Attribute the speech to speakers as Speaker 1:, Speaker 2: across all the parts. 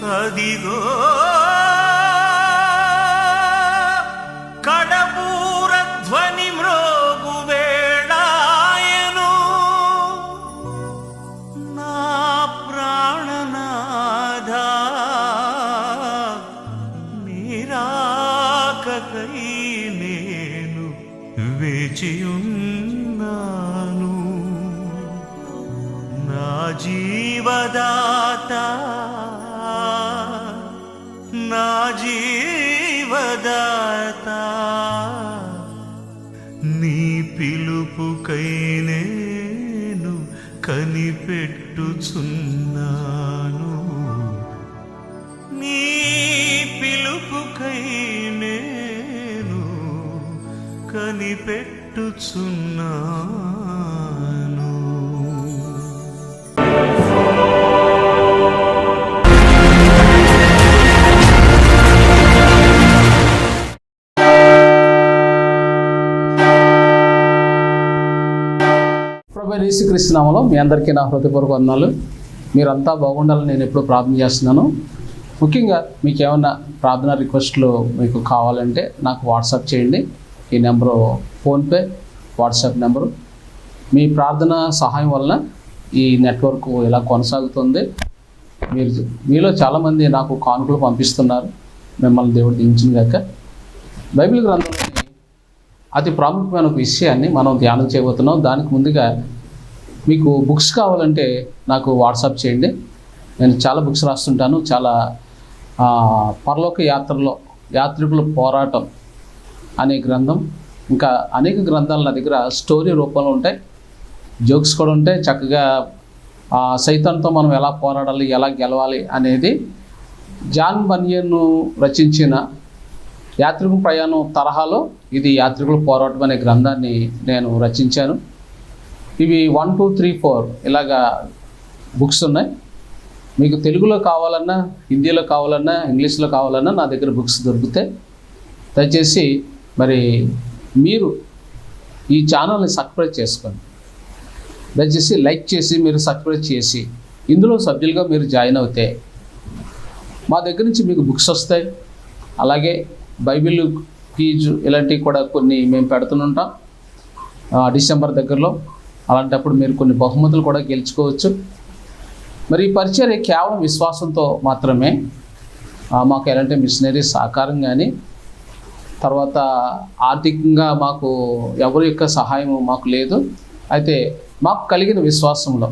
Speaker 1: 他的
Speaker 2: 歌。యేసుక్రీస్తునామలో మీ అందరికీ నా హృదయపూర్వక వందనాలు. మీరంతా బాగుండాలని నేను ఎప్పుడూ ప్రార్థన చేస్తున్నాను. ముఖ్యంగా మీకు ఏమైనా ప్రార్థన రిక్వెస్ట్లు మీకు కావాలంటే నాకు వాట్సాప్ చేయండి. ఈ నెంబరు ఫోన్పే వాట్సాప్ నెంబరు. మీ ప్రార్థన సహాయం వలన ఈ నెట్వర్క్ ఇలా కొనసాగుతుంది. మీరు మీలో చాలామంది నాకు కానుకలు పంపిస్తున్నారు. మిమ్మల్ని దేవుడు దించిన గాక. బైబిల్ గ్రంథంలోని అతి ప్రాముఖ్యమైన ఒక విషయాన్ని మనం ధ్యానం చేయబోతున్నాం. దానికి ముందుగా మీకు బుక్స్ కావాలంటే నాకు వాట్సాప్ చేయండి. నేను చాలా బుక్స్ రాస్తుంటాను. చాలా పరలోక యాత్రలో యాత్రికుల పోరాటం అనే గ్రంథం ఇంకా అనేక గ్రంథాలు నా దగ్గర స్టోరీ రూపంలో ఉంటాయి. జోక్స్ కూడా ఉంటాయి. చక్కగా ఆ, సైతాన్తో మనం ఎలా పోరాడాలి ఎలా గెలవాలి అనేది జాన్ బనియన్ రచించిన యాత్రికుల ప్రయాణం తరహాలో ఇది యాత్రికుల పోరాటం అనే గ్రంథాన్ని నేను రచించాను. ఇవి వన్ టూ త్రీ ఫోర్ ఇలాగా బుక్స్ ఉన్నాయి. మీకు తెలుగులో కావాలన్నా హిందీలో కావాలన్నా ఇంగ్లీష్లో కావాలన్నా నా దగ్గర బుక్స్ దొరుకుతాయి. దయచేసి మరి మీరు ఈ ఛానల్ని సబ్స్క్రైబ్ చేసుకోండి. దయచేసి లైక్ చేసి మీరు సబ్స్క్రైబ్ చేసి ఇందులో సభ్యులుగా మీరు జాయిన్ అవుతే మా దగ్గర నుంచి మీకు బుక్స్ వస్తాయి. అలాగే బైబిల్ ఫీజు ఇలాంటివి కూడా కొన్ని మేము పెడుతుంటాం డిసెంబర్ దగ్గరలో అలాంటప్పుడు మీరు కొన్ని బహుమతులు కూడా గెలుచుకోవచ్చు. మరి ఈ పరిచర్య కేవలం విశ్వాసంతో మాత్రమే మాకు ఎలాంటి మిషనరీ సహకారం కానీ తర్వాత ఆర్థికంగా మాకు ఎవరి యొక్క సహాయం మాకు లేదు. అయితే మాకు కలిగిన విశ్వాసంలో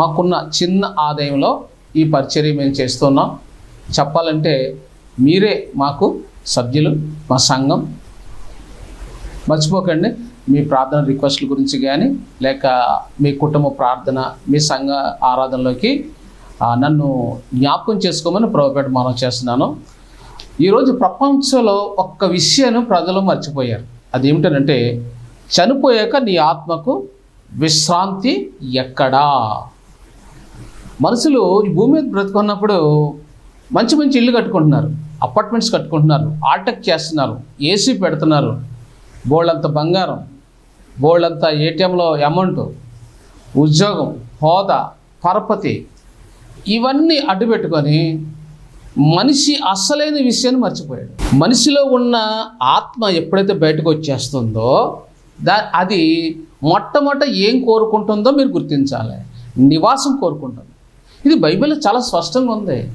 Speaker 2: మాకున్న చిన్న ఆదాయంలో ఈ పరిచర్య మేము చేస్తున్నాం. చెప్పాలంటే మీరే మాకు సభ్యులు మా సంఘం. మర్చిపోకండి. మీ ప్రార్థన రిక్వెస్ట్ల గురించి కానీ లేక మీ కుటుంబ ప్రార్థన మీ సంఘ ఆరాధనలోకి నన్ను జ్ఞాపకం చేసుకోమని ప్రభుపేట మనం చేస్తున్నాను. ఈరోజు ప్రపంచంలో ఒక్క విషయాన్ని ప్రజలు మర్చిపోయారు. అదేమిటనంటే చనిపోయాక నీ ఆత్మకు విశ్రాంతి ఎక్కడా? మనుషులు ఈ భూమి మీద బ్రతుకున్నప్పుడు మంచి మంచి ఇల్లు కట్టుకుంటున్నారు అపార్ట్మెంట్స్ కట్టుకుంటున్నారు ఆటక్ చేస్తున్నారు ఏసీ పెడుతున్నారు బోళ్ళంత బంగారం బోళ్ళంత ఏటీఎంలో అమౌంట్ ఉద్యోగం హోదా పరపతి ఇవన్నీ అడ్డు పెట్టుకొని మనిషి అస్సలైన విషయాన్ని మర్చిపోయాడు. మనిషిలో ఉన్న ఆత్మ ఎప్పుడైతే బయటకు వచ్చేస్తుందో దా అది మొట్టమొదట ఏం కోరుకుంటుందో మీరు గుర్తించాలి. నివాసం కోరుకుంటుంది. ఇది బైబిల్లో చాలా స్పష్టంగా ఉంది.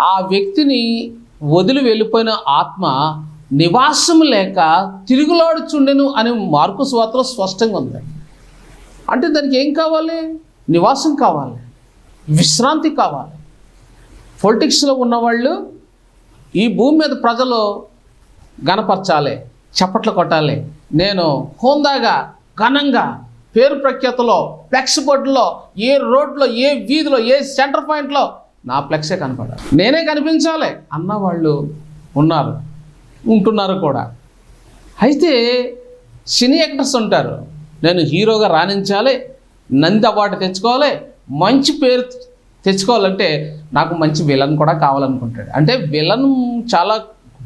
Speaker 2: ఆ వ్యక్తిని వదిలి వెళ్ళిపోయిన ఆత్మ నివాసం లేక తిరుగులాడుచుండెను అనే మార్కు స్వార్తలో స్పష్టంగా ఉంది. అంటే దానికి ఏం కావాలి? నివాసం కావాలి. విశ్రాంతి కావాలి. పొలిటిక్స్లో ఉన్నవాళ్ళు ఈ భూమి మీద ప్రజలు గనపరచాలి చప్పట్లు కొట్టాలి. నేను హోందాగా ఘనంగా పేరు ప్రఖ్యాతలో ఫ్లెక్స్ బోర్డులో ఏ రోడ్లో ఏ వీధిలో ఏ సెంటర్ పాయింట్లో నా ఫ్లెక్సే కనపడాలి. నేనే కనిపించాలి అన్న వాళ్ళు ఉన్నారు. ఉంటున్నారు కూడా. అయితే సినీ యాక్టర్స్ ఉంటారు. నేను హీరోగా రాణించాలి నంది అవార్డు తెచ్చుకోవాలి మంచి పేరు తెచ్చుకోవాలంటే నాకు మంచి విలన్ కూడా కావాలనుకుంటాడు. అంటే విలన్ చాలా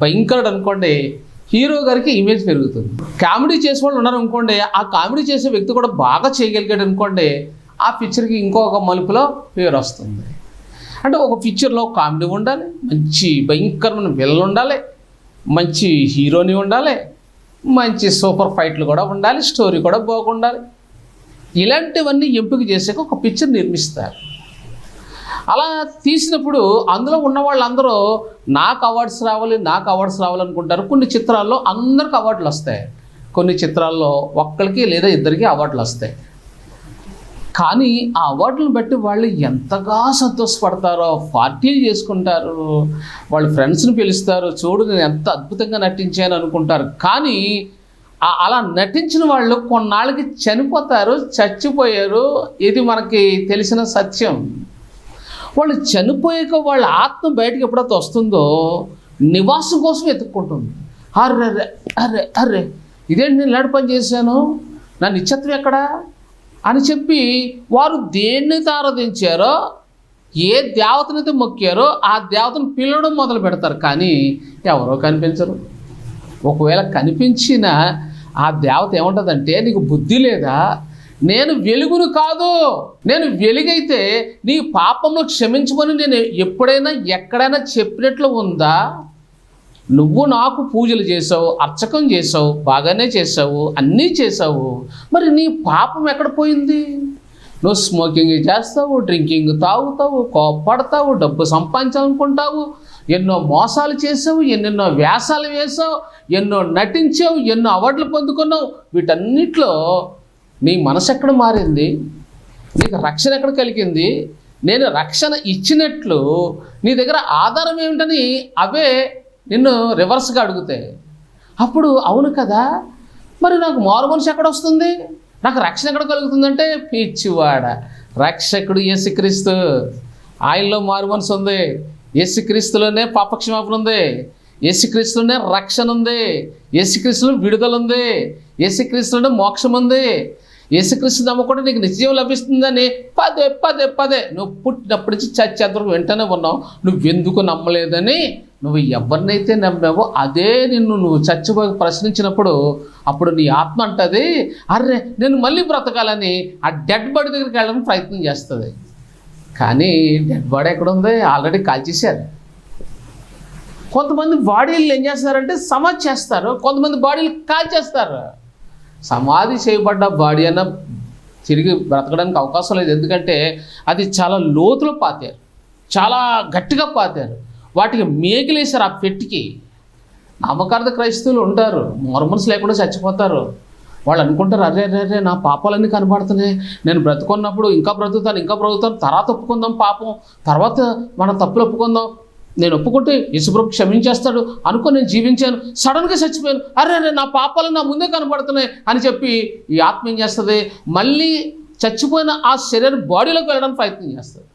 Speaker 2: భయంకరుడు అనుకోండి హీరో గారికి ఇమేజ్ పెరుగుతుంది. కామెడీ చేసే వాళ్ళు ఉన్నారు అనుకోండి ఆ కామెడీ చేసే వ్యక్తి కూడా బాగా చేయగలిగాడు అనుకోండి ఆ పిక్చర్కి ఇంకొక మలుపులో పేరు వస్తుంది. అంటే ఒక పిక్చర్లో కామెడీ ఉండాలి మంచి భయంకరమైన విలన్ ఉండాలి మంచి హీరోని ఉండాలి మంచి సూపర్ ఫైట్లు కూడా ఉండాలి స్టోరీ కూడా బాగుండాలి. ఇలాంటివన్నీ ఎంపిక చేసాక ఒక పిక్చర్ నిర్మిస్తారు. అలా తీసినప్పుడు అందులో ఉన్న వాళ్ళందరూ నాకు అవార్డ్స్ రావాలి నాకు అవార్డ్స్ రావాలనుకుంటారు. కొన్ని చిత్రాల్లో అందరికి అవార్డులు వస్తాయి. కొన్ని చిత్రాల్లో ఒక్కరికి లేదా ఇద్దరికి అవార్డులు వస్తాయి. కానీ ఆ అవార్డులను బట్టి వాళ్ళు ఎంతగా సంతోషపడతారో పార్టీలు చేసుకుంటారు వాళ్ళ ఫ్రెండ్స్ని పిలుస్తారు చూడు నేను ఎంత అద్భుతంగా నటించాను అనుకుంటారు. కానీ అలా నటించిన వాళ్ళు కొన్నాళ్ళకి చనిపోతారు చచ్చిపోయారు ఇది మనకి తెలిసిన సత్యం. వాళ్ళు చనిపోయాక వాళ్ళ ఆత్మ బయటకు ఎప్పుడైతే వస్తుందో నివాసం కోసం ఎత్తుక్కుంటుంది అర్రే అర్రే అర్రే అర్రే ఇదేంటి నేను ఇలాంటి పని చేశాను? నా నిత్యత్వం ఎక్కడా? అని చెప్పి వారు దేన్ని ఆరాధించారో ఏ దేవతనైతే మొక్కారో ఆ దేవతను పిలవడం మొదలు పెడతారు. కానీ ఎవరో కనిపించరు. ఒకవేళ కనిపించిన ఆ దేవత ఏముంటుందంటే నీకు బుద్ధి లేదా? నేను వెలుగును కాదు. నేను వెలుగైతే నీ పాపంలో క్షమించమని నేను ఎప్పుడైనా ఎక్కడైనా చెప్పినట్లు ఉందా? నువ్వు నాకు పూజలు చేసావు అర్చకం చేసావు బాగానే చేసావు అన్నీ చేసావు. మరి నీ పాపం ఎక్కడ పోయింది? నువ్వు స్మోకింగ్ చేస్తావు డ్రింకింగ్ తాగుతావు కోప్పడతావు డబ్బు సంపాదించాలనుకుంటావు. ఎన్నో మోసాలు చేసావు ఎన్నెన్నో వ్యాసాలు వేసావు ఎన్నో నటించావు ఎన్నో అవార్డులు పొందుకున్నావు. వీటన్నిటిలో నీ మనసు ఎక్కడ మారింది? నీకు రక్షణ ఎక్కడ కలిగింది? నేను రక్షణ ఇచ్చినట్లు నీ దగ్గర ఆధారం ఏమిటని అవే నిన్ను రివర్స్గా అడుగుతాయి అప్పుడు అవును కదా మరి నాకు మారు మనిషి ఎక్కడ వస్తుంది? నాకు రక్షణ ఎక్కడ కలుగుతుందంటే పిచ్చివాడ. రక్షకుడు యేసుక్రీస్తు. ఆయనలో మారు మనసు ఉంది. యేసుక్రీస్తులోనే పాపక్షమాపణ ఉంది. యేసుక్రీస్తులోనే రక్షణ ఉంది. యేసుక్రీస్తులో విడుదల ఉంది. యేసుక్రీస్తులోనే మోక్షం ఉంది. యేసుక్రీస్తు నమ్మకుండా నీకు నిజం లభిస్తుందని పదే పదే పదే. నువ్వు పుట్టినప్పటి నుంచి చచ్చేంతవరకు వెంటనే ఉన్నావు. నువ్వు ఎందుకు నమ్మలేదని నువ్వు ఎవరినైతే నమ్మావో అదే నిన్ను నువ్వు చచ్చిపోయి ప్రశ్నించినప్పుడు అప్పుడు నీ ఆత్మ అంటది అర్రే నేను మళ్ళీ బ్రతకాలని ఆ డెడ్ బాడీ దగ్గరికి వెళ్ళడానికి ప్రయత్నం చేస్తుంది. కానీ డెడ్ బాడీ ఎక్కడ ఉంది? ఆల్రెడీ కాల్చేశారు. కొంతమంది బాడీలు ఏం చేస్తారంటే సమాధి చేస్తారు. కొంతమంది బాడీలు కాల్చేస్తారు. సమాధి చేయబడ్డ బాడీ అన్న తిరిగి బ్రతకడానికి అవకాశం లేదు. ఎందుకంటే అది చాలా లోతులో పాతారు. చాలా గట్టిగా పాతారు. వాటికి మేకలేశారు ఆ పెట్టికి. నామకార్థ క్రైస్తవులు ఉంటారు. మోర్మన్స్ లేకుండా చచ్చిపోతారు. వాళ్ళు అనుకుంటారు అరే అరే అరే నా పాపాలన్నీ కనబడుతున్నాయి. నేను బ్రతుకున్నప్పుడు ఇంకా బ్రతుకుతాను ఇంకా బ్రతుకుతాను. తర్వాత ఒప్పుకుందాం పాపం. తర్వాత మన తప్పులు ఒప్పుకుందాం. నేను ఒప్పుకుంటే యశుప్రభు క్షమించేస్తాడు అనుకో నేను జీవించాను. సడన్గా చచ్చిపోయాను. అరే అరే నా పాపాలు నా ముందే కనబడుతున్నాయి అని చెప్పి ఈ ఆత్మ ఏం చేస్తుంది? మళ్ళీ చచ్చిపోయిన ఆ శరీరం బాడీలోకి వెళ్ళడానికి ప్రయత్నం చేస్తుంది.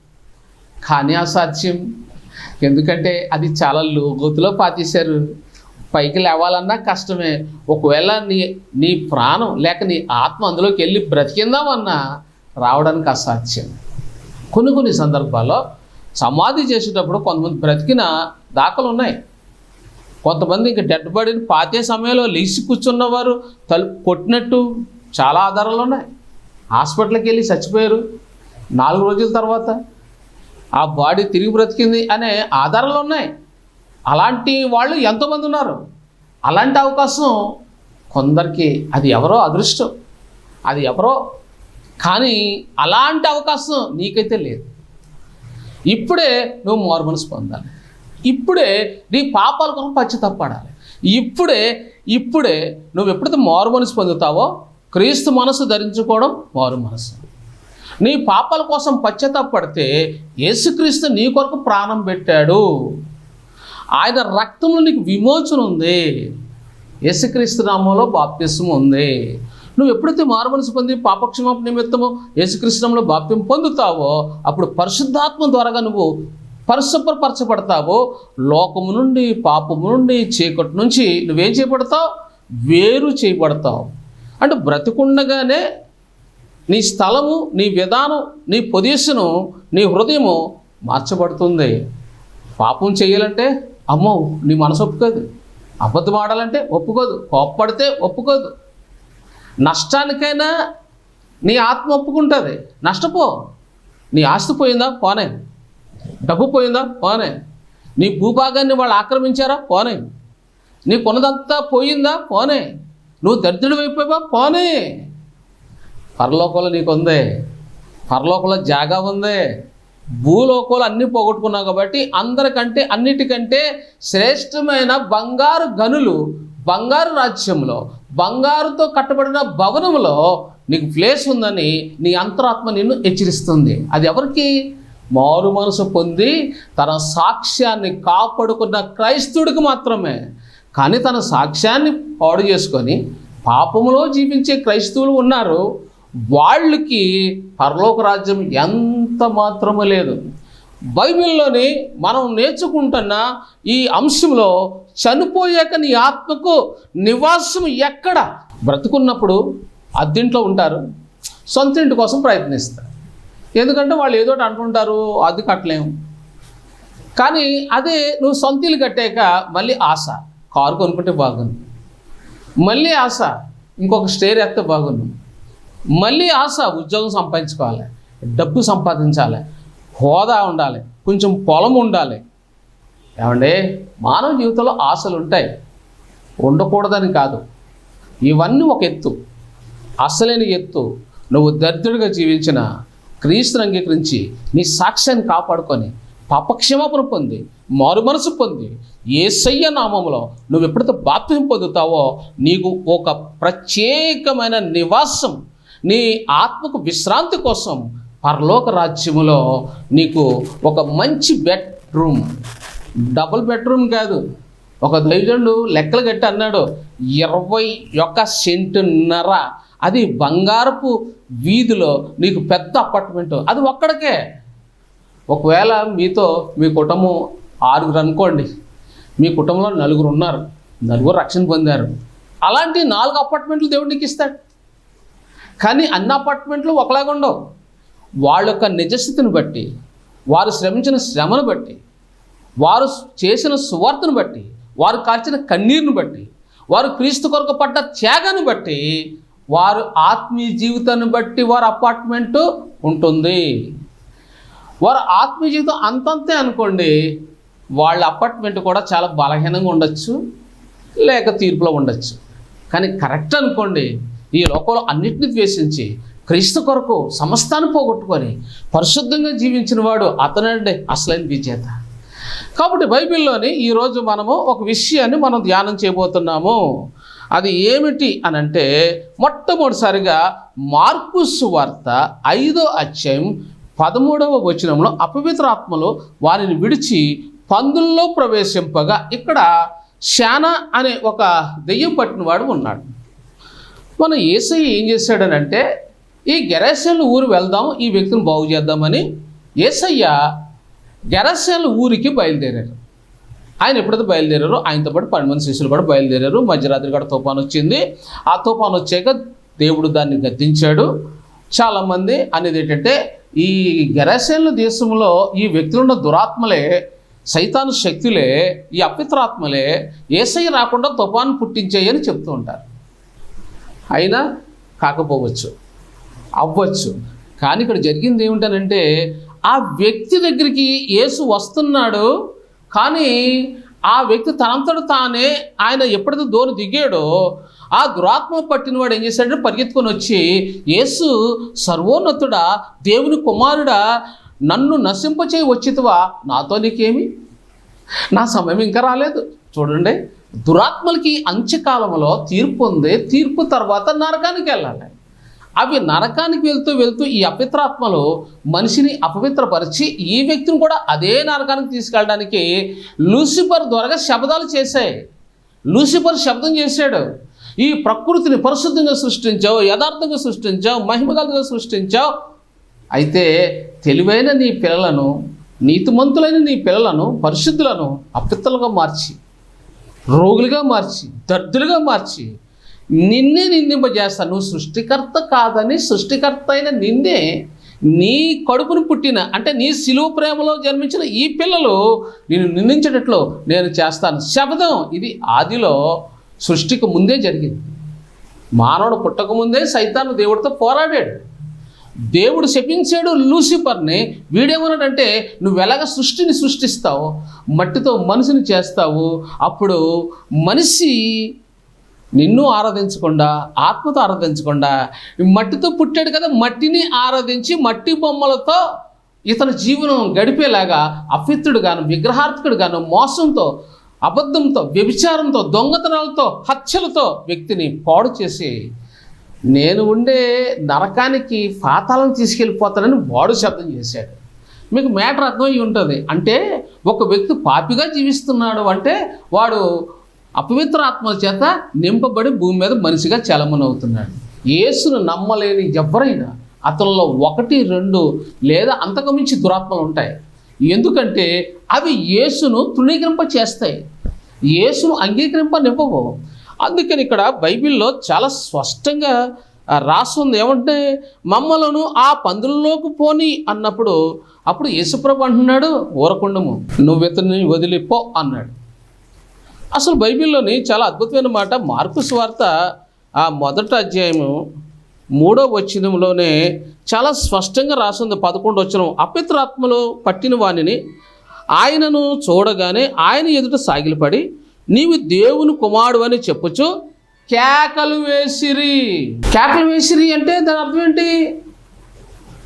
Speaker 2: కానీ అసాధ్యం. ఎందుకంటే అది చాలా లోగోతులో పాతేశారు. పైకి లేవాలన్నా కష్టమే. ఒకవేళ నీ నీ ప్రాణం లేక నీ ఆత్మ అందులోకి వెళ్ళి బ్రతికిందామన్నా రావడానికి అసాధ్యం. కొన్ని కొన్ని సందర్భాల్లో సమాధి చేసేటప్పుడు కొంతమంది బ్రతికిన దాఖలు ఉన్నాయి. కొంతమంది ఇంక డెడ్ బాడీని పాతే సమయంలో లేచి కూర్చున్నవారు తలుపు కొట్టినట్టు చాలా ఆధారాలు ఉన్నాయి. హాస్పిటల్కి వెళ్ళి చచ్చిపోయారు. నాలుగు రోజుల తర్వాత ఆ బాడీ తిరిగి బ్రతికింది అనే ఆధారాలు ఉన్నాయి. అలాంటి వాళ్ళు ఎంతోమంది ఉన్నారు. అలాంటి అవకాశం కొందరికి అది ఎవరో అదృష్టం. అది ఎవరో కానీ అలాంటి అవకాశం నీకైతే లేదు. ఇప్పుడే నువ్వు మారు పొందాలి. ఇప్పుడే నీ పాపాల కోసం పశ్చాత్తాపడాలి. ఇప్పుడే ఇప్పుడే నువ్వు ఎప్పుడైతే మారు మనసు పొందుతావో క్రీస్తు మనసు ధరించుకోవడం మారు మనసు. నీ పాపాల కోసం పశ్చాత్తాపడితే యేసుక్రీస్తు నీ కొరకు ప్రాణం పెట్టాడు. ఆయన రక్తంలో నీకు విమోచన ఉంది. యేసుక్రీస్తు నామంలో బాప్తిసం ఉంది. నువ్వు ఎప్పుడైతే మారుమనసు పొంది పాపక్షమాపణ నిమిత్తము యేసుకృష్ణంలో బాప్యం పొందుతావో అప్పుడు పరిశుద్ధాత్మ ద్వారాగా నువ్వు పరిశుభ్రపరచబడతావో లోకము నుండి పాపము నుండి చీకటి నుంచి నువ్వేం చేయబడతావు? వేరు చేయబడతావు. అంటే బ్రతికుండగానే నీ స్థలము నీ విధానం నీ పొజిషను నీ హృదయము మార్చబడుతుంది. పాపం చేయాలంటే అమ్మో నీ మనసు ఒప్పుకోదు. అబద్ధం ఆడాలంటే ఒప్పుకోదు. కోప్పడితే ఒప్పుకోదు. నష్టానికైనా నీ ఆత్మ ఒప్పుకుంటుంది. నష్టపో. నీ ఆస్తి పోయిందా? పోనే. డబ్బు పోయిందా? పోనే. నీ భూభాగాన్ని వాళ్ళు ఆక్రమించారా? పోనే. నీ కొనదంతా పోయిందా? పోనే. నువ్వు దరిద్రుడు అయిపోయావా పోనే. పరలోకంలో నీకుందే పరలోకంలో జాగా ఉంది. భూలోకంలో అన్నీ పోగొట్టుకున్నావు కాబట్టి అందరికంటే అన్నిటికంటే శ్రేష్టమైన బంగారు గనులు బంగారు రాజ్యంలో బంగారుతో కట్టబడిన భవనంలో నీకు ప్లేస్ ఉందని నీ అంతరాత్మ నిన్ను హెచ్చరిస్తుంది. అది ఎవరికి? మారు మనసు పొంది తన సాక్ష్యాన్ని కాపాడుకున్న క్రైస్తుడికి మాత్రమే. కానీ తన సాక్ష్యాన్ని పాడు చేసుకొని పాపములో జీవించే క్రైస్తవులు ఉన్నారు. వాళ్ళకి పరలోక రాజ్యం ఎంత మాత్రము లేదు. బైబిల్లోని మనం నేర్చుకుంటున్న ఈ అంశంలో చనిపోయాక నీ ఆత్మకు నివాసం ఎక్కడ? బ్రతుకున్నప్పుడు అద్దింట్లో ఉంటారు సొంత ఇంటి కోసం ప్రయత్నిస్తారు. ఎందుకంటే వాళ్ళు ఏదో అంటుంటారు అది కట్టలేము. కానీ అదే నువ్వు సొంత ఇల్లు కట్టాక మళ్ళీ ఆశ కారు కొనుక్కుంటే బాగుంది. మళ్ళీ ఆశ ఇంకొక స్టేర్ ఎత్తే బాగుంది. మళ్ళీ ఆశ ఉద్యోగం సంపాదించుకోవాలి డబ్బు సంపాదించాలి హోదా ఉండాలి కొంచెం పొలం ఉండాలి. ఏమండి? మానవ జీవితంలో ఆశలు ఉంటాయి. ఉండకూడదని కాదు. ఇవన్నీ ఒక ఎత్తు. అసలేని ఎత్తు. నువ్వు దరిద్రుడిగా జీవించిన క్రీస్తుని అంగీకరించి నీ సాక్ష్యాన్ని కాపాడుకొని పాపక్షమాపణ పొంది మారు మనసు పొంది ఏసయ్య నామంలో నువ్వు ఎప్పుడైతే బాప్యం పొందుతావో నీకు ఒక ప్రత్యేకమైన నివాసం నీ ఆత్మకు విశ్రాంతి కోసం పరలోక రాజ్యములో నీకు ఒక మంచి బెడ్రూమ్. డబుల్ బెడ్రూమ్ కాదు. ఒక దైవజనుడు లెక్కలు కట్టి అన్నాడు. ఇరవై ఒక సెంటున్నర. అది బంగారపు వీధిలో నీకు పెద్ద అపార్ట్మెంట్. అది ఒక్కడికే. ఒకవేళ మీతో మీ కుటుంబం ఆరుగురు అనుకోండి. మీ కుటుంబంలో నలుగురు ఉన్నారు. నలుగురు రక్షణ పొందారు. అలాంటి నాలుగు అపార్ట్మెంట్లు దేవుడికి ఇస్తాడు. కానీ అన్ని అపార్ట్మెంట్లు ఒకలాగా ఉండవు. వాళ్ళ యొక్క నిజస్థితిని బట్టి వారు శ్రమించిన శ్రమను బట్టి వారు చేసిన సువార్తను బట్టి వారు కార్చిన కన్నీరును బట్టి వారు క్రీస్తు కొరకు పడ్డ త్యాగాన్ని బట్టి వారు ఆత్మీయ జీవితాన్ని బట్టి వారి అపార్ట్మెంటు ఉంటుంది. వారు ఆత్మీయ జీవితం అంతంతే అనుకోండి వాళ్ళ అపార్ట్మెంట్ కూడా చాలా బలహీనంగా ఉండొచ్చు లేక తీర్పులో ఉండొచ్చు. కానీ కరెక్ట్ అనుకోండి ఈ లోకంలో అన్నిటిని ద్వేషించి క్రీస్తు కొరకు సమస్తాన్ని పోగొట్టుకొని పరిశుద్ధంగా జీవించిన వాడు అతనండి అసలైన విజేత. కాబట్టి బైబిల్లోని ఈరోజు మనము ఒక విషయాన్ని మనం ధ్యానం చేయబోతున్నాము. అది ఏమిటి అని అంటే మొట్టమొదటిసారిగా మార్కుస్ వార్త ఐదో అధ్యాయం పదమూడవ వచనంలో అపవిత్రాత్మలు వారిని విడిచి పందుల్లో ప్రవేశింపగా ఇక్కడ శానా అనే ఒక దెయ్యం పట్టినవాడు ఉన్నాడు. మన ఏసై ఏం చేశాడనంటే ఈ గెరసేలు ఊరు వెళ్దాం ఈ వ్యక్తిని బాగు చేద్దామని ఏసయ్య గెరసేలు ఊరికి బయలుదేరారు. ఆయన ఎప్పుడైతే బయలుదేరారో ఆయనతో పాటు పన్నెండు మంది శిష్యులు కూడా బయలుదేరారు. మధ్యరాత్రి కూడా తుఫాన్ వచ్చింది. ఆ తుఫాన్ వచ్చాక దేవుడు దాన్ని గద్దించాడు. చాలామంది అనేది ఏంటంటే ఈ గెరసేలు దేశంలో ఈ వ్యక్తులున్న దురాత్మలే సైతాను శక్తులే ఈ అపిత్రాత్మలే ఏసై రాకుండా తుఫాను పుట్టించాయని చెప్తూ ఉంటారు. అయినా కాకపోవచ్చు అవ్వచ్చు. కానీ ఇక్కడ జరిగింది ఏమిటనంటే ఆ వ్యక్తి దగ్గరికి యేసు వస్తున్నాడు కానీ ఆ వ్యక్తి తనంతట తానే ఆయన ఎప్పుడైతే దూరం దిగాడో ఆ దురాత్మ పట్టినవాడు ఏం చేశాడంటే పరిగెత్తుకొని వచ్చి యేసు సర్వోన్నతుడా దేవుని కుమారుడా నన్ను నశింపచేయి వచ్చితివా? నాతో నీకేమి? నా సమయం ఇంకా రాలేదు. చూడండి దురాత్మలకి అంత్యకాలంలో తీర్పు ఉంది. తీర్పు తర్వాత నరకానికి వెళ్ళాలి. అవి నరకానికి వెళ్తూ వెళ్తూ ఈ అపిత్రాత్మలు మనిషిని అపవిత్రపరిచి ఈ వ్యక్తిని కూడా అదే నరకానికి తీసుకెళ్ళడానికి లూసిఫర్ ద్వారా శబ్దాలు చేశాయి. లూసిఫర్ శబ్దం చేశాడు. ఈ ప్రకృతిని పరిశుద్ధంగా సృష్టించావు యథార్థంగా సృష్టించావు మహిమగలుగా సృష్టించావు. అయితే తెలివైన నీ పిల్లలను నీతిమంతులైన నీ పిల్లలను పరిశుద్ధులను అపిత్తలుగా మార్చి రోగులుగా మార్చి దర్దులుగా మార్చి నిన్నే నిందింపజేస్తాను నువ్వు సృష్టికర్త కాదని సృష్టికర్త అయిన నిన్నే నీ కడుపును పుట్టిన అంటే నీ సిలువ ప్రేమలో జన్మించిన ఈ పిల్లలు నేను నిందించేటట్లు నేను చేస్తాను. శబ్దం ఇది ఆదిలో సృష్టికి ముందే జరిగింది. మానవుడు పుట్టకముందే సైతాను దేవుడితో పోరాడాడు. దేవుడు శపించాడు లూసిఫర్ని. వీడేమన్నాడంటే నువ్వు ఎలాగ సృష్టిని సృష్టిస్తావు? మట్టితో మనిషిని చేస్తావు? అప్పుడు మనిషి నిన్ను ఆరాధించకుండా ఆత్మతో ఆరాధించకుండా మట్టితో పుట్టాడు కదా మట్టిని ఆరాధించి మట్టి బొమ్మలతో ఇతని జీవనం గడిపేలాగా అఫిత్తుడు గాను విగ్రహార్థకుడు గాను మోసంతో అబద్ధంతో వ్యభిచారంతో దొంగతనాలతో హత్యలతో వ్యక్తిని పాడు చేసి నేను ఉండే నరకానికి పాతాళం తీసుకెళ్ళిపోతానని వాడు శబ్దం చేశాడు. మీకు మ్యాటర్ అర్థమై ఉంటుంది. అంటే ఒక వ్యక్తి పాపిగా జీవిస్తున్నాడు అంటే వాడు అపవిత్ర ఆత్మల చేత నింపబడి భూమి మీద మనిషిగా చలమనవుతున్నాడు. యేసును నమ్మలేని ఎవరైనా అతనిలో ఒకటి రెండు లేదా అంతకుమించి దురాత్మలు ఉంటాయి. ఎందుకంటే అవి యేసును తృణీకరింప చేస్తాయి యేసును అంగీకరింప నింపబో అందుకని ఇక్కడ బైబిల్లో చాలా స్పష్టంగా రాస్తుంది ఏమంటే మమ్మలను ఆ పందులలోకి పోని అన్నప్పుడు అప్పుడు యేసుప్రభు అంటున్నాడు ఊరకుండము నువ్వు ఇతన్ని వదిలిపో అన్నాడు. అసలు బైబిల్లోని చాలా అద్భుతమైన మాట మార్కు స్వార్త ఆ మొదటి అధ్యాయము మూడో వచనంలోనే చాలా స్పష్టంగా రాసింది. పదకొండు వచనం అపిత్రాత్మలో పట్టిన వానిని ఆయనను చూడగానే ఆయన ఎదుట సాగిలపడి నీవు దేవుని కుమారుడు అని చెప్పుచు కేకలు వేసిరి. కేకలు వేసిరి అంటే దాని అర్థం ఏంటి?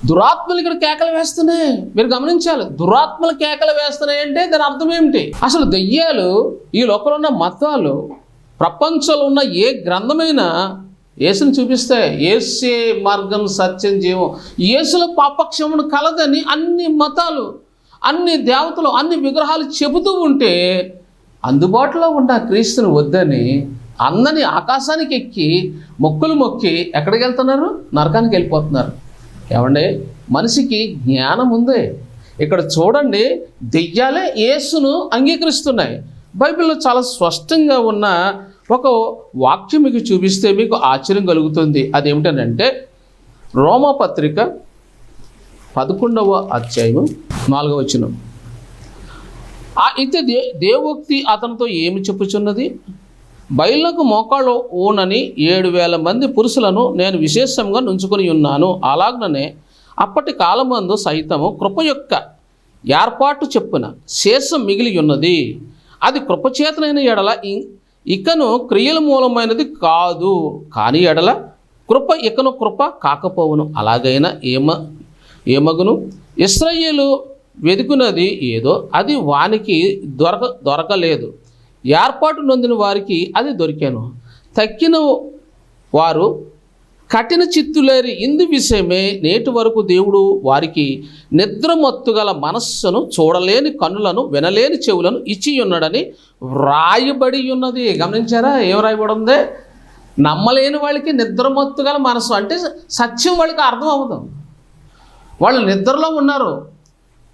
Speaker 2: దురాత్మలు ఇక్కడ కేకలు వేస్తున్నాయి. మీరు గమనించాలి. దురాత్మలు కేకలు వేస్తున్నాయి అంటే దాని అర్థం ఏమిటి అసలు దెయ్యాలు ఈ లోపల ఉన్న మతాలు ప్రపంచంలో ఉన్న ఏ గ్రంథమైనా యేసుని చూపిస్తాయి ఏసే మార్గం సత్యం జీవం. యేసులో పాపక్షమును కలదని అన్ని మతాలు అన్ని దేవతలు అన్ని విగ్రహాలు చెబుతూ ఉంటే అందుబాటులో ఉన్న క్రీస్తుని వద్దని అందరిని ఆకాశానికి ఎక్కి మొక్కులు మొక్కి ఎక్కడికి వెళ్తున్నారు? నరకానికి వెళ్ళిపోతున్నారు. ఏమండి? మనిషికి జ్ఞానం ఉంది. ఇక్కడ చూడండి దెయ్యాలే యేసును అంగీకరిస్తున్నాయి. బైబిల్లో చాలా స్పష్టంగా ఉన్న ఒక వాక్యం మీకు చూపిస్తే మీకు ఆశ్చర్యం కలుగుతుంది. అదేమిటనంటే రోమపత్రిక పదకొండవ అధ్యాయం నాలుగవ వచనం. అయితే దే దేవోక్తి అతనితో ఏమి చెప్పుచున్నది? బయళ్ళకు మోకాళ్ళు ఊనని ఏడు వేల మంది పురుషులను నేను విశేషంగా నుంచుకొని ఉన్నాను. అలాగనే అప్పటి కాలమందు సైతము కృప యొక్క ఏర్పాటు చెప్పున శేషం మిగిలి ఉన్నది. అది కృపచేతనైన ఎడల ఇకను క్రియల మూలమైనది కాదు. కానీ ఎడల కృప ఇకను కృప కాకపోవును. అలాగైనా ఏమ ఏమగును? ఇస్రాయేలు వెతుకున్నది ఏదో అది వానికి దొరక దొరకలేదు. ఏర్పాటు నొందిన వారికి అది దొరికాను. తక్కిన వారు కఠిన చిత్తులేరి ఇందు విషయమే నేటి వరకు దేవుడు వారికి నిద్రమత్తుగల మనస్సును చూడలేని కన్నులను వినలేని చెవులను ఇచ్చి ఉన్నాడని వ్రాయబడి ఉన్నది. గమనించారా? ఏం రాయబడి ఉంది? నమ్మలేని వాళ్ళకి నిద్రమత్తుగల మనస్సు అంటే సత్యం వాళ్ళకి అర్థం అవ్వదు. వాళ్ళు నిద్రలో ఉన్నారు.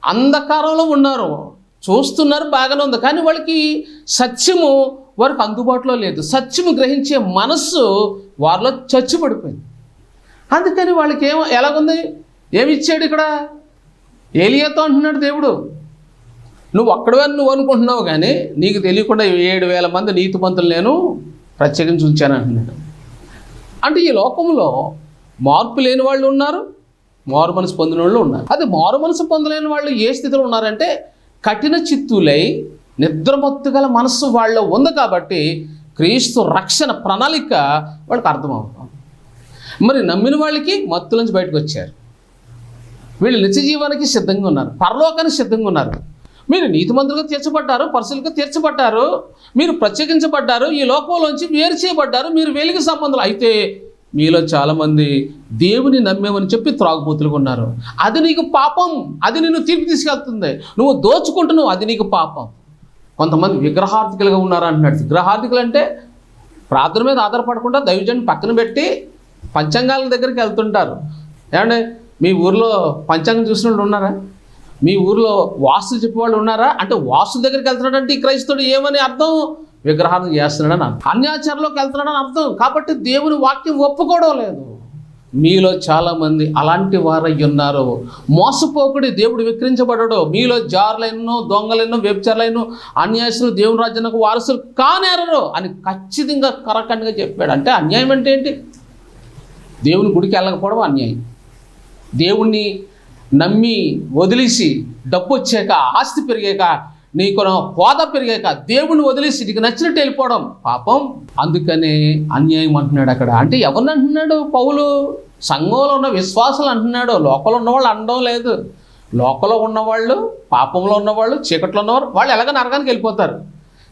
Speaker 2: అంధకారంలో ఉన్నారు. చూస్తున్నారు బాగానే ఉంది. కానీ వాళ్ళకి సత్యము వారికి అందుబాటులో లేదు. సత్యము గ్రహించే మనస్సు వారిలో చచ్చిపడిపోయింది. అందుకని వాళ్ళకి ఏం ఎలాగుంది? ఏమి ఇచ్చాడు ఇక్కడ? ఏలియాతో అంటున్నాడు దేవుడు. నువ్వు ఒక్కడవే నువ్వు అనుకుంటున్నావు కానీ నీకు తెలియకుండా ఏడు వేల మంది నీతిమంతులు నేను ప్రత్యేకించి ఉంచాను అంటున్నాడు. అంటే ఈ లోకంలో మార్పు లేని వాళ్ళు ఉన్నారు. మారు మనసు పొందిన వాళ్ళు ఉన్నారు. అది మారు మనసు పొందలేని వాళ్ళు ఏ స్థితిలో ఉన్నారంటే కఠిన చిత్తులై నిద్రమత్తు గల మనస్సు వాళ్ళలో ఉంది కాబట్టి క్రీస్తు రక్షణ ప్రణాళిక వాళ్ళకి అర్థమవుతాం మరి నమ్మిన వాళ్ళకి మత్తు నుంచి బయటకు వచ్చారు. వీళ్ళు నిత్య జీవానికి సిద్ధంగా ఉన్నారు. పరలోకానికి సిద్ధంగా ఉన్నారు. మీరు నీతిమంతులుగా తీర్చబడ్డారు పరుశులుగా తీర్చబడ్డారు మీరు ప్రత్యేకించబడ్డారు ఈ లోకంలోంచి వేరు చేయబడ్డారు మీరు వెలుగు సంబంధాలు. అయితే మీలో చాలామంది దేవుని నమ్మేమని చెప్పి త్రాగుబోతులుగా ఉన్నారు. అది నీకు పాపం. అది నిన్ను తీర్పు తీసుకెళ్తుంది. నువ్వు దోచుకుంటున్నావు. అది నీకు పాపం. కొంతమంది విగ్రహార్థికులుగా ఉన్నారు అంటున్నాడు. విగ్రహార్థికులు అంటే ప్రార్థన మీద ఆధారపడకుండా దైవజన్ పక్కన పెట్టి పంచాంగాల దగ్గరికి వెళ్తుంటారు. ఏమంటే మీ ఊర్లో పంచాంగం చూసిన వాళ్ళు ఉన్నారా? మీ ఊర్లో వాస్తు చెప్పేవాళ్ళు ఉన్నారా? అంటే వాస్తు దగ్గరికి వెళ్తున్నాడంటే ఈ క్రైస్తవుడు ఏమని అర్థం? విగ్రహాన్ని చేస్తున్నాడని అర్థం. అన్యాచారంలోకి వెళ్తున్నాడని అర్థం. కాబట్టి దేవుని వాక్యం ఒప్పుకోవడం లేదు. మీలో చాలామంది అలాంటి వారై ఉన్నారు. మోసపోకుడి దేవుడు విక్రించబడడు. మీలో జార్లైనో దొంగలైనో వ్యభిచారులైనో అన్యాయస్తులు దేవుని రాజ్యానికి వారసులు కానేరరు అని ఖచ్చితంగా కరకండిగా చెప్పాడు. అంటే అన్యాయం అంటే ఏంటి? దేవుని గుడికి వెళ్ళకపోవడం అన్యాయం. దేవుణ్ణి నమ్మి వదిలేసి డబ్బు వచ్చాక ఆస్తి పెరిగాక నీకు హోదా పెరిగాక దేవుణ్ణి వదిలేసి నీకు నచ్చినట్టు వెళ్ళిపోవడం పాపం. అందుకనే అన్యాయం అంటున్నాడు అక్కడ. అంటే ఎవరిని అంటున్నాడు పౌలు? సంఘంలో ఉన్న విశ్వాసాలు అంటున్నాడు. లోకల్లో ఉన్నవాళ్ళు అనడం లేదు. లోకంలో ఉన్నవాళ్ళు పాపంలో ఉన్నవాళ్ళు చీకట్లో ఉన్నవారు వాళ్ళు ఎలాగ నరకానికి వెళ్ళిపోతారు.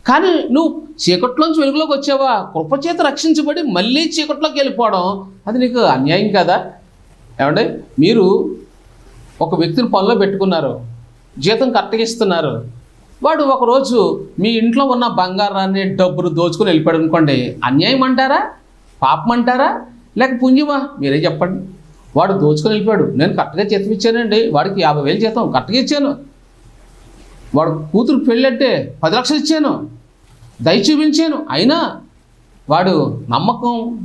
Speaker 2: కానీ నువ్వు చీకట్లోంచి వెలుగులోకి వచ్చావా? కృపచేత రక్షించబడి మళ్ళీ చీకట్లోకి వెళ్ళిపోవడం అది నీకు అన్యాయం కదా? ఏమండి? మీరు ఒక వ్యక్తిని పనిలో పెట్టుకున్నారు. జీతం కరెక్ట్గా ఇస్తున్నారు. వాడు ఒకరోజు మీ ఇంట్లో ఉన్న బంగారాన్ని డబ్బులు దోచుకుని వెళ్ళిపోయాడు అనుకోండి అన్యాయం అంటారా? పాపం అంటారా? లేక పుణ్యమా? మీరే చెప్పండి. వాడు దోచుకొని వెళ్ళిపోయాడు. నేను కరెక్ట్గా జీతం ఇచ్చానండి. వాడికి యాభై వేలు జీతం కరెక్ట్గా ఇచ్చాను. వాడు కూతురు పెళ్ళంటే పది లక్షలు ఇచ్చాను. దయ చూపించాను. అయినా వాడు నమ్మకం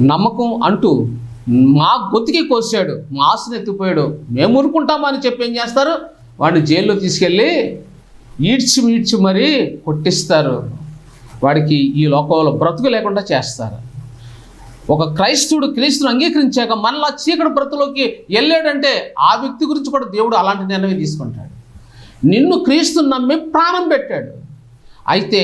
Speaker 2: నమ్మకం అంటూ మా గొంతుకి కోసాడు. మా ఆశను ఎత్తిపోయాడు. మేము ఊరుకుంటామా అని చెప్పి ఏం చేస్తారు? వాడిని జైల్లో తీసుకెళ్ళి ఈడ్చి ఈడ్చి మరీ కొట్టిస్తారు. వాడికి ఈ లోకంలో బ్రతుకు లేకుండా చేస్తారు. ఒక క్రైస్తవుడు క్రీస్తుని అంగీకరించాక మళ్ళా చీకటి బ్రతులోకి వెళ్ళాడంటే ఆ వ్యక్తి గురించి కూడా దేవుడు అలాంటి నిర్ణయం తీసుకుంటాడు. నిన్ను క్రీస్తు నమ్మి ప్రాణం పెట్టాడు. అయితే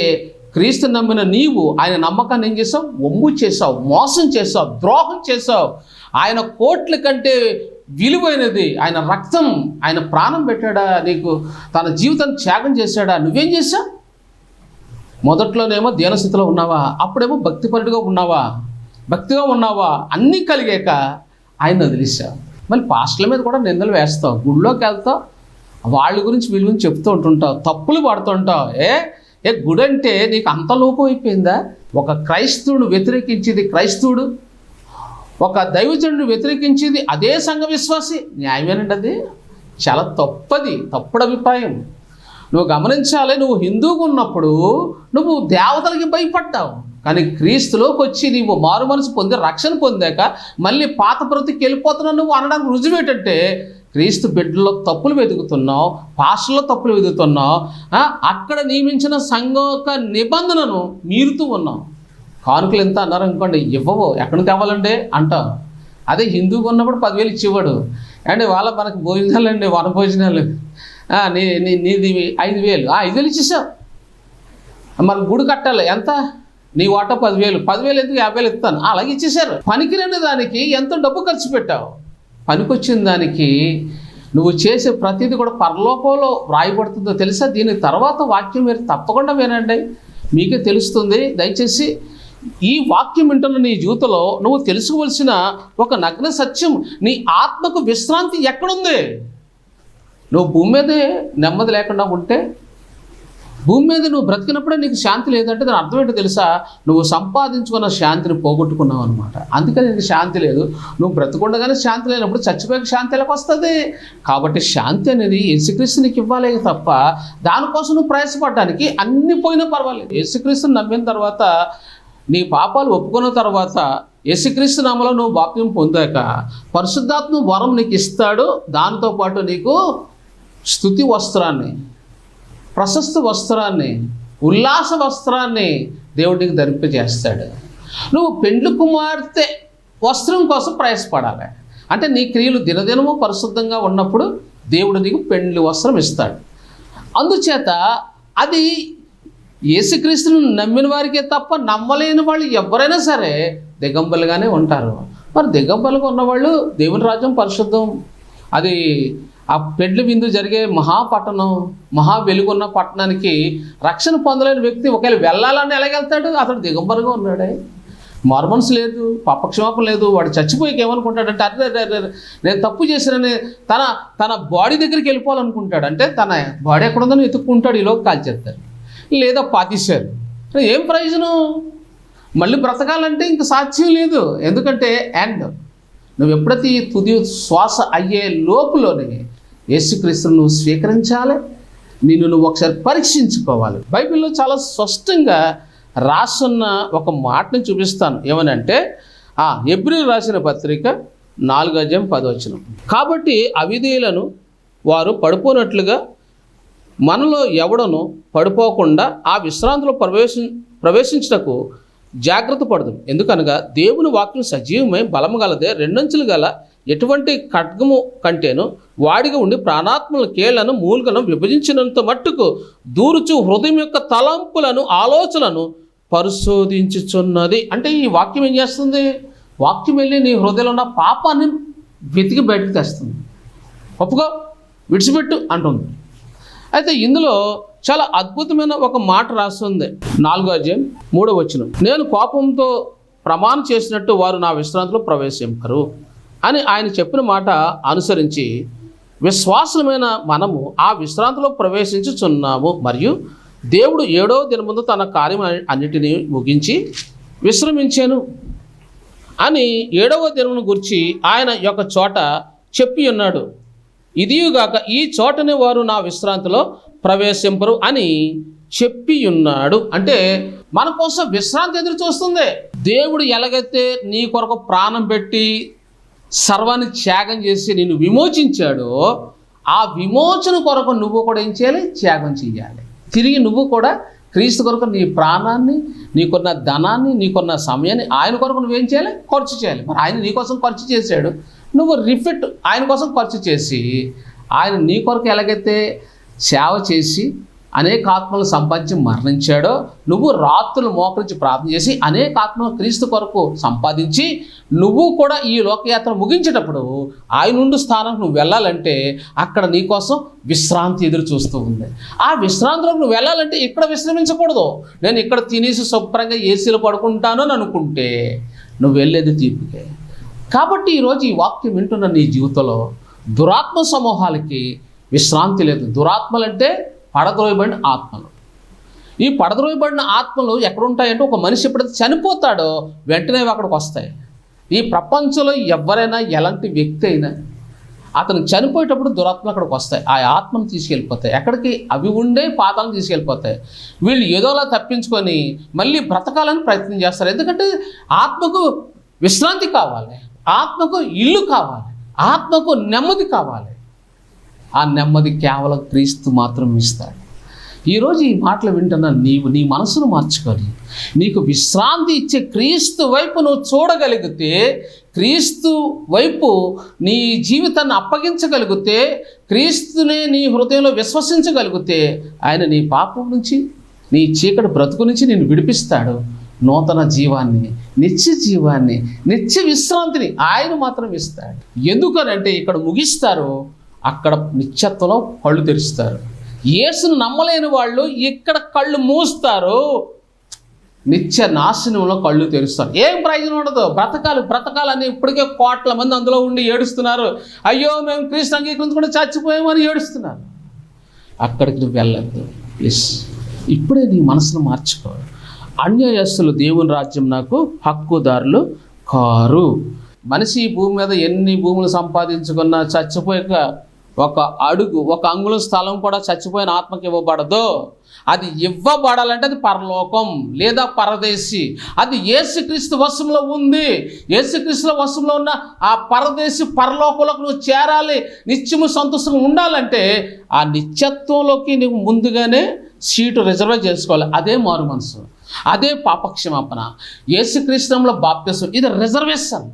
Speaker 2: క్రీస్తు నమ్మిన నీవు ఆయన నమ్మకాన్ని ఏం చేసావు ఒమ్ము చేసావు మోసం చేసావు ద్రోహం చేసావు ఆయన కోట్ల కంటే విలువైనది. ఆయన రక్తం ఆయన ప్రాణం పెట్టాడా? నీకు తన జీవితాన్ని త్యాగం చేశాడా? నువ్వేం చేసావు మొదట్లోనేమో దీనస్థితిలో ఉన్నావా? అప్పుడేమో భక్తిపరుడిగా ఉన్నావా? భక్తిగా ఉన్నావా? అన్నీ కలిగాక ఆయన వదిలేశావు. మళ్ళీ పాస్టర్ల మీద కూడా నిందలు వేస్తావు. గుడిలోకి వెళ్తావు. వాళ్ళ గురించి వీళ్ళ గురించి చెప్తూ ఉంటుంటావు. తప్పులు పడుతుంటావు ఏ? ఏ గుడంటే నీకు అంత లోపం అయిపోయిందా? ఒక క్రైస్తవుడు వ్యతిరేకించేది క్రైస్తవుడు. ఒక దైవజనుడు వ్యతిరేకించేది అదే సంఘ విశ్వాసి. న్యాయమేనండి అది చాలా తప్పది తప్పుడు అభిప్రాయం. నువ్వు గమనించాలి నువ్వు హిందువుగా ఉన్నప్పుడు నువ్వు దేవతలకి భయపడ్డావు. కానీ క్రీస్తులోకి వచ్చి నీవు మారు మనసు పొంది రక్షణ పొందాక మళ్ళీ పాత ప్రతికి వెళ్ళిపోతున్నావు నువ్వు అనడానికి రుజువు ఏంటంటే క్రీస్తు బిడ్డలో తప్పులు వెతుకుతున్నావు పాస్టర్లో తప్పులు వెతుకుతున్నావు అక్కడ నియమించిన సంఘం యొక్క నిబంధనను మీరుతూ ఉన్నావు. కానుకలు ఎంత అన్నారు అనుకోండి ఇవ్వవు ఎక్కడికి నుంచి అంటాం అదే హిందూగా ఉన్నప్పుడు పదివేలు ఇచ్చేవాడు. అండ్ వాళ్ళ మనకు భోజనాలు అండి వన భోజనాలు నీ నీ నీది ఐదు వేలు. ఐదు వేలు ఇచ్చేసావు. మరి గుడి కట్టాలి ఎంత? నీ వాటా పదివేలు. పదివేలు ఎందుకు? యాభై వేలు ఇస్తాను. అలాగే ఇచ్చేసారు పనికిరాని దానికి ఎంతో డబ్బు ఖర్చు పెట్టావు. పనికొచ్చిన దానికి నువ్వు చేసే ప్రతిదీ కూడా పరలోకంలో వ్రాయబడుతుందో తెలుసా? దీని తర్వాత వాక్యం మీరు తప్పకుండా వినండి. మీకే తెలుస్తుంది. దయచేసి ఈ వాక్యం వింటున్న నీ జీవితంలో నువ్వు తెలుసుకోవలసిన ఒక నగ్న సత్యం నీ ఆత్మకు విశ్రాంతి ఎక్కడుంది? నువ్వు భూమి మీదే నెమ్మది లేకుండా ఉంటే భూమి మీద నువ్వు బ్రతికినప్పుడే నీకు శాంతి లేదంటే దాని అర్థం ఏంటో తెలుసా? నువ్వు సంపాదించుకున్న శాంతిని పోగొట్టుకున్నావు అనమాట అందుకని నీకు శాంతి లేదు. నువ్వు బ్రతకుండగానే శాంతి లేనప్పుడు చచ్చిపోయాక శాంతి ఎలాగ వస్తుంది? కాబట్టి శాంతి అనేది యేసుక్రీస్తు నీకు ఇవ్వాలే తప్ప దానికోసం నువ్వు ప్రయాసపడడానికి అన్ని పోయినా పర్వాలేదు. యేసుక్రీస్తుని నమ్మిన తర్వాత నీ పాపాలు ఒప్పుకున్న తర్వాత యేసుక్రీస్తు నామలో నువ్వు బాప్యం పొందాక పరిశుద్ధాత్మ వరం నీకు ఇస్తాడు. దాంతో పాటు నీకు స్థుతి వస్త్రాన్ని ప్రశస్త వస్త్రాన్ని ఉల్లాస వస్త్రాన్ని దేవుడు నీకు ధరింపజేస్తాడు. నువ్వు పెండ్లు కుమార్తె వస్త్రం కోసం ప్రయాసపడాలి. అంటే నీ క్రియలు దినదినము పరిశుద్ధంగా ఉన్నప్పుడు దేవుడు నీకు పెండ్లి వస్త్రం ఇస్తాడు. అందుచేత అది యేసుక్రీస్తును నమ్మిన వారికే తప్ప నమ్మలేని వాళ్ళు ఎవరైనా సరే దిగంబలుగానే ఉంటారు. మరి దిగంబలుగా ఉన్నవాళ్ళు దేవుని రాజ్యం పరిశుద్ధం. అది ఆ పెండ్లి విందు జరిగే మహాపట్టణం మహా వెలుగున్న పట్టణానికి రక్షణ పొందలేని వ్యక్తి ఒకవేళ వెళ్ళాలని ఎలాగెళ్తాడు అతడు దిగంబరుగా ఉన్నాడే. మార్మన్స్ లేదు పాపక్షమాపం లేదు వాడు చచ్చిపోయాక ఏమనుకుంటాడంటే అరే అరే, నేను తప్పు చేశానని తన తన బాడీ దగ్గరికి వెళ్ళిపోవాలనుకుంటాడు. అంటే తన బాడీ ఎక్కడుందని వెతుక్కుంటాడు ఈలోకి కాల్చేస్తాడు లేదా పాతిశారు ఏం ప్రయోజనం? మళ్ళీ బ్రతకాలంటే ఇంక సాధ్యం లేదు. ఎందుకంటే అండ్ నువ్వు ఎప్పుడైతే ఈ తుది శ్వాస అయ్యే లోపులోనే యేసుక్రీస్తును నువ్వు స్వీకరించాలి నిన్ను నువ్వు ఒకసారి పరీక్షించుకోవాలి. బైబిల్లో చాలా స్పష్టంగా రాసున్న ఒక మాటను చూపిస్తాను. ఏమనంటే ఆ ఎబ్రిల్ రాసిన పత్రిక నాలుగు పదవచనం కాబట్టి అవిధేయులను వారు పడిపోనట్లుగా మనలో ఎవడను పడిపోకుండా ఆ విశ్రాంతిలో ప్రవేశి ప్రవేశించటకు జాగ్రత్త పడదు. ఎందుకనగా దేవుని వాక్యం సజీవమై బలము గలదే రెండంచులు గల ఎటువంటి ఖడ్గము కంటేను వాడిగా ఉండి ప్రాణాత్మల కేళ్ళను మూలుగను విభజించినంత మట్టుకు దూరుచు హృదయం యొక్క తలంపులను ఆలోచనలను పరిశోధించుచున్నది. అంటే ఈ వాక్యం ఏం చేస్తుంది? వాక్యం వెళ్ళి నీ హృదయంలో ఉన్న పాపాన్ని వెతికి బయటకు తెస్తుంది. ఒప్పుకో విడిచిపెట్టు అంటుంది. అయితే ఇందులో చాలా అద్భుతమైన ఒక మాట రాస్తుంది. నాలుగో అధ్యాయం మూడో వచనం. నేను కోపంతో ప్రమాణం చేసినట్టు వారు నా విశ్రాంతిలో ప్రవేశింపరు అని ఆయన చెప్పిన మాట అనుసరించి విశ్వాసమైన మనము ఆ విశ్రాంతిలో ప్రవేశించుచున్నాము. మరియు దేవుడు ఏడో దినముందు తన కార్యం అన్నిటినీ ముగించి విశ్రమించాను అని ఏడవ దినమును గురించి ఆయన యొక్క చోట చెప్పి ఉన్నాడు. ఇదియుగాక ఈ చోటనే వారు నా విశ్రాంతిలో ప్రవేశింపరు అని చెప్పి ఉన్నాడు అంటే మన కోసం విశ్రాంతి ఎదురు చూస్తుంది. దేవుడు ఎలాగైతే నీ కొరకు ప్రాణం పెట్టి సర్వాన్ని త్యాగం చేసి నిన్ను విమోచించాడో ఆ విమోచన కొరకు నువ్వు కూడా ఏం చేయాలి? త్యాగం చేయాలి. తిరిగి నువ్వు కూడా క్రీస్తు కొరకు నీ ప్రాణాన్ని నీకున్న ధనాన్ని నీకున్న సమయాన్ని ఆయన కొరకు నువ్వేం చేయాలి? ఖర్చు చేయాలి. మరి ఆయన నీ కోసం ఖర్చు చేశాడు. నువ్వు రిఫిట్ ఆయన కోసం ఖర్చు చేసి ఆయన నీ కొరకు ఎలాగైతే సేవ చేసి అనేక ఆత్మలు సంపాదించి మరణించాడో నువ్వు రాత్రులు మోకరించి ప్రార్థన చేసి అనేక ఆత్మలు క్రీస్తు కొరకు సంపాదించి నువ్వు కూడా ఈ లోకయాత్ర ముగించేటప్పుడు ఆయన ఉండు స్థానానికి నువ్వు వెళ్ళాలంటే అక్కడ నీకోసం విశ్రాంతి ఎదురు చూస్తూ ఉంది. ఆ విశ్రాంతిలోకి నువ్వు వెళ్ళాలంటే ఇక్కడ విశ్రమించకూడదు. నేను ఇక్కడ తినేసి శుభ్రంగా ఏసీలో పడుకుంటాను అని అనుకుంటే నువ్వు వెళ్ళేది తీర్పుకే కాబట్టి ఈరోజు ఈ వాక్యం వింటున్న నీ జీవితంలో దురాత్మ సమూహాలకి విశ్రాంతి లేదు. దురాత్మలంటే పడద్రోయబడిన ఆత్మలు. ఈ పడద్రోయబడిన ఆత్మలు ఎక్కడుంటాయంటే ఒక మనిషి ఎప్పుడైతే చనిపోతాడో వెంటనే అక్కడికి వస్తాయి. ఈ ప్రపంచంలో ఎవరైనా ఎలాంటి వ్యక్తి అయినా అతను చనిపోయేటప్పుడు దురాత్మలు అక్కడికి వస్తాయి. ఆ ఆత్మను తీసుకెళ్ళిపోతాయి. ఎక్కడికి? అవి ఉండే పాతాలను తీసుకెళ్ళిపోతాయి. వీళ్ళు ఏదోలా తప్పించుకొని మళ్ళీ బ్రతకాలని ప్రయత్నం చేస్తారు. ఎందుకంటే ఆత్మకు విశ్రాంతి కావాలి. ఆత్మకు ఇల్లు కావాలి. ఆత్మకు నెమ్మది కావాలి. ఆ నెమ్మది కేవలం క్రీస్తు మాత్రం ఇస్తాడు ఈరోజు ఈ మాటలు వింటున్న నీవు నీ మనసును మార్చుకొని నీకు విశ్రాంతి ఇచ్చే క్రీస్తు వైపు నువ్వు చూడగలిగితే క్రీస్తు వైపు నీ జీవితాన్ని అప్పగించగలిగితే క్రీస్తునే నీ హృదయంలో విశ్వసించగలిగితే ఆయన నీ పాపం నుంచి నీ చీకటి బ్రతుకు నుంచి నేను విడిపిస్తాడు. నూతన జీవాన్ని నిత్య జీవాన్ని నిత్య విశ్రాంతిని ఆయన మాత్రం ఇస్తాడు. ఎందుకనంటే ఇక్కడ ముగిస్తారు అక్కడ నిత్యత్వంలో కళ్ళు తెరుస్తారు. యేసును నమ్మలేని వాళ్ళు ఇక్కడ కళ్ళు మూస్తారు? నిత్య నాశనంలో కళ్ళు తెరుస్తారు. ఏం ప్రయోజనం ఉండదు? బ్రతకాలు. బ్రతకాలని ఇప్పటికే కోట్ల మంది అందులో ఉండి ఏడుస్తున్నారు. అయ్యో మేము క్రీస్తు అంగీకరించుకుంటే చచ్చిపోయామని ఏడుస్తున్నారు. అక్కడికి నువ్వు వెళ్ళద్దు. ప్లీజ్. ఇప్పుడే నీ మనసును మార్చుకో. అన్యాయస్తులు దేవుని రాజ్యం నాకు హక్కుదారులు కారు. మనిషి ఈ భూమి మీద ఎన్ని భూములు సంపాదించుకున్నా చచ్చిపోయాక ఒక అడుగు ఒక అంగుళం స్థలం కూడా చచ్చిపోయిన ఆత్మకి ఇవ్వబడదు. అది ఇవ్వబడాలంటే అది పరలోకం లేదా పరదేశి. అది ఏసుక్రీస్తు వశంలో ఉంది. ఏసుక్రీస్తుల వశంలో ఉన్న ఆ పరదేశి పరలోకంలోకి నువ్వు చేరాలి నిత్యము సంతోషంగా ఉండాలంటే ఆ నిత్యత్వంలోకి నువ్వు ముందుగానే సీటు రిజర్వ్ చేసుకోవాలి. అదే మారు మనసు. అదే పాపక్షమాపణ. యేసుక్రీస్తులో బాప్తిసం. ఇది రిజర్వేషన్.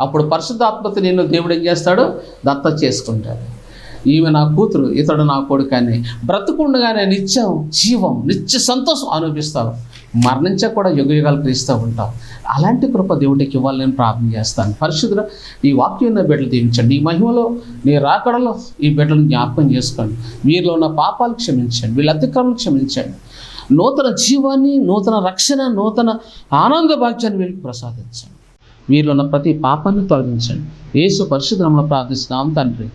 Speaker 2: అప్పుడు పరిశుద్ధాత్మత నేను దేవుడు ఏం చేస్తాడు? దత్త చేసుకుంటాడు. ఈమె నా కూతురు ఇతడు నా కొడుకు అని బ్రతుకుండగానే నిత్యం జీవం నిత్య సంతోషం అనుభవిస్తావు. మరణించా కూడా యుగ యుగాలు క్రీస్తూ ఉంటావు. అలాంటి కృప దేవుడికి ఇవ్వాలని నేను ప్రార్థన చేస్తాను. పరిశుద్ధుల ఈ వాక్యం నా బిడ్డలు దీవించండి. ఈ మహిమలో నీ రాకడలో ఈ బిడ్డలను జ్ఞాపకం చేసుకోండి. వీరిలో ఉన్న పాపాలు క్షమించండి. వీళ్ళ అతిక్రమలు క్షమించండి. నూతన జీవాన్ని నూతన రక్షణ నూతన ఆనంద భాగ్యాన్ని వీరికి ప్రసాదించండి. వీరిలో ఉన్న ప్రతి పాపాన్ని తొలగించండి. యేసు పరిశుద్ధంలో ప్రార్థిస్తున్నాం తండ్రి.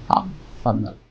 Speaker 2: వందనాలు